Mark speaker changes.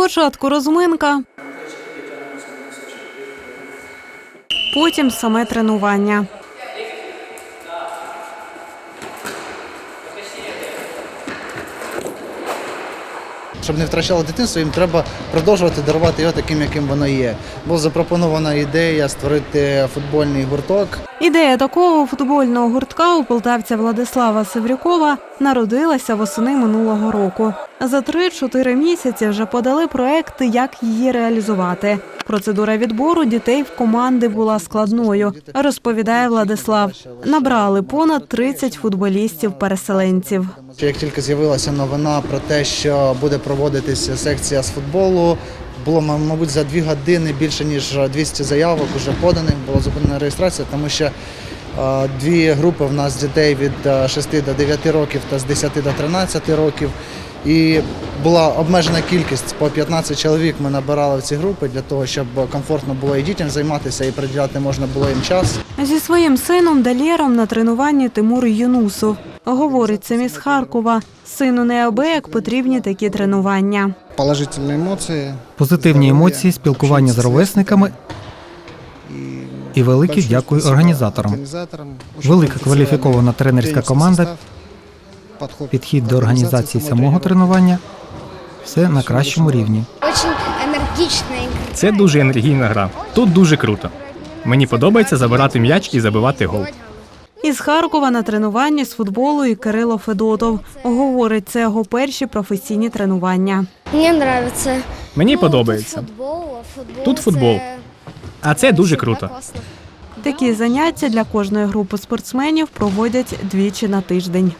Speaker 1: Спочатку розминка, потім саме тренування.
Speaker 2: Щоб не втрачало дитинство, їм треба продовжувати дарувати його таким, яким воно є. Була запропонована ідея створити футбольний гурток.
Speaker 1: Ідея такого футбольного гуртка у полтавця Владислава Севрюкова народилася восени минулого року. За 3-4 місяці вже подали проекти, як її реалізувати. Процедура відбору дітей в команди була складною, розповідає Владислав. Набрали понад 30 футболістів-переселенців.
Speaker 2: Як тільки з'явилася новина про те, що буде проводитися секція з футболу, було мабуть за дві години більше ніж 200 заявок уже поданих. Була зупинена реєстрація, тому що дві групи в нас дітей від е, 6 до 9 років та з 10 до 13 років. І була обмежена кількість по 15 чоловік. Ми набирали в ці групи для того, щоб комфортно було і дітям займатися, і приділяти можна було їм час.
Speaker 1: Зі своїм сином Далєром на тренуванні Тимур Юнусов. Говорить самі з Харкова. Сину неабияк потрібні такі тренування.
Speaker 3: положительні емоції,
Speaker 4: Позитивні емоції, спілкування з ровесниками і велике дякую організаторам. Велика кваліфікована тренерська команда, підхід
Speaker 3: до
Speaker 4: до організації самого тренування все на кращому рівні.
Speaker 5: Очень энергичная.
Speaker 6: Це дуже енергійна гра. Тут дуже круто. Мені подобається забирати м'яч і забивати гол.
Speaker 1: Із Харкова на тренуванні з футболу і Кирило Федотов. Говорить, це його перші професійні тренування.
Speaker 5: Мне нравится.
Speaker 6: Мені
Speaker 5: Ну,
Speaker 6: подобається.
Speaker 5: Тут футбол, а футбол
Speaker 6: Тут футбол.
Speaker 5: це
Speaker 6: А це дуже круто.
Speaker 1: Такі заняття для кожної групи спортсменів проводять двічі на тиждень.